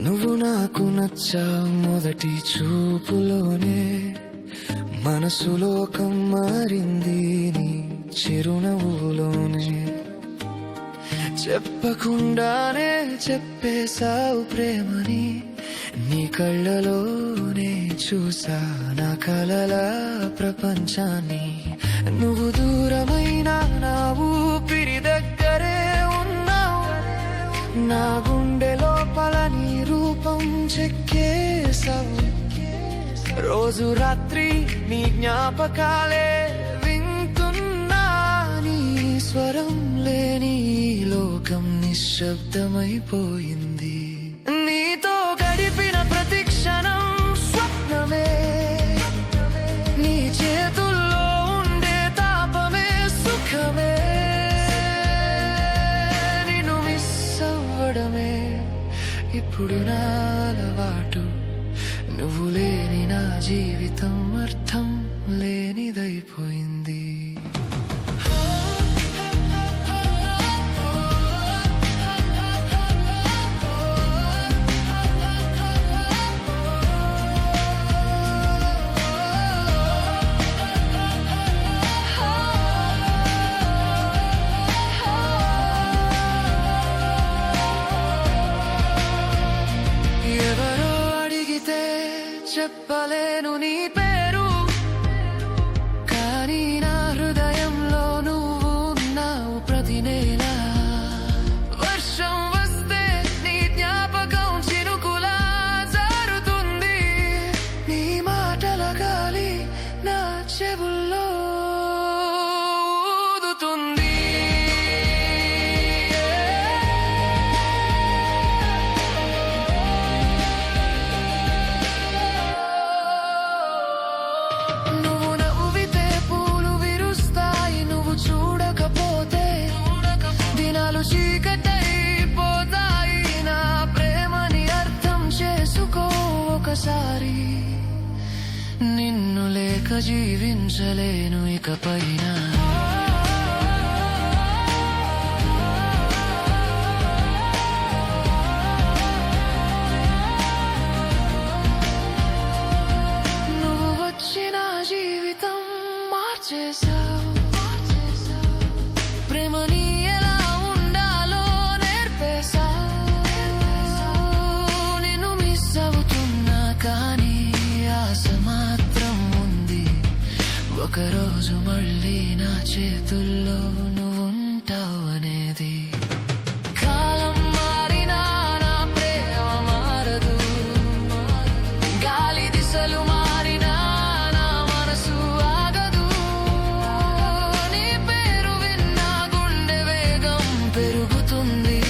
నువ్వు నాకు నచ్చావు మొదటి చూపులోనే. మనసులోకం మారింది నీ చిరునవ్వులోనే. చెప్పకుండానే చెప్పేశావు ప్రేమని. నీ కళ్ళలోనే చూసా నా కలల ప్రపంచాన్ని. నువ్వు దూరమైన నా ఊపిరి దగ్గరే ఉన్నావు. నా గుండె లోపల నీ రూపం చెక్కేశావు. రోజు రాత్రి నీ జ్ఞాపకాలే నిశ్శబ్దమైపోయింది. నీతో గడిపిన ప్రతి క్షణం స్వప్నమే. నీ చేతుల్లో ఉండే తాపమే సుఖమే. నిన్ను మిస్ అవ్వడమే. ఇప్పుడు నా అలవాటు. నువ్వు లేని నా జీవితం అర్థం లేనిదైపోయింది. ఊదుతుంది నువ్వు నవ్వితే పూలు విరుస్తాయి నువ్వు చూడకపోతే దినాలు చీకటైపోతాయి. నా ప్రేమని అర్థం చేసుకో ఒకసారి. నిన్ను లేక జీవించలేను ఇకపైన. ఒకరోజు మళ్ళీ నా చేతుల్లో నువ్వు కాలం మారినా నా ప్రేమ మారదు. గాలి దిశలు మారినా నా మనసు ఆగదు. నీ పేరు విన్నా గుండె వేగం పెరుగుతుంది.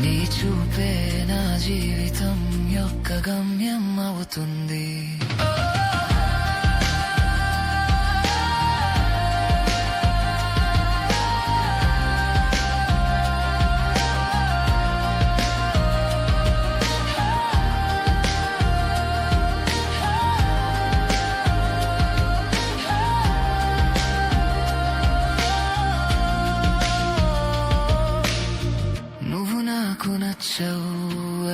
నీ చూపే నా జీవితం యొక్క గమ్యం అవుతుంది.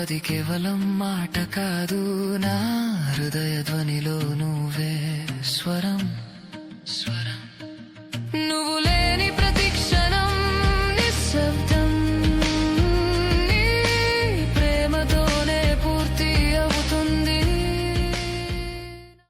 అది కేవలం మాట కాదు నా హృదయ ధ్వనిలో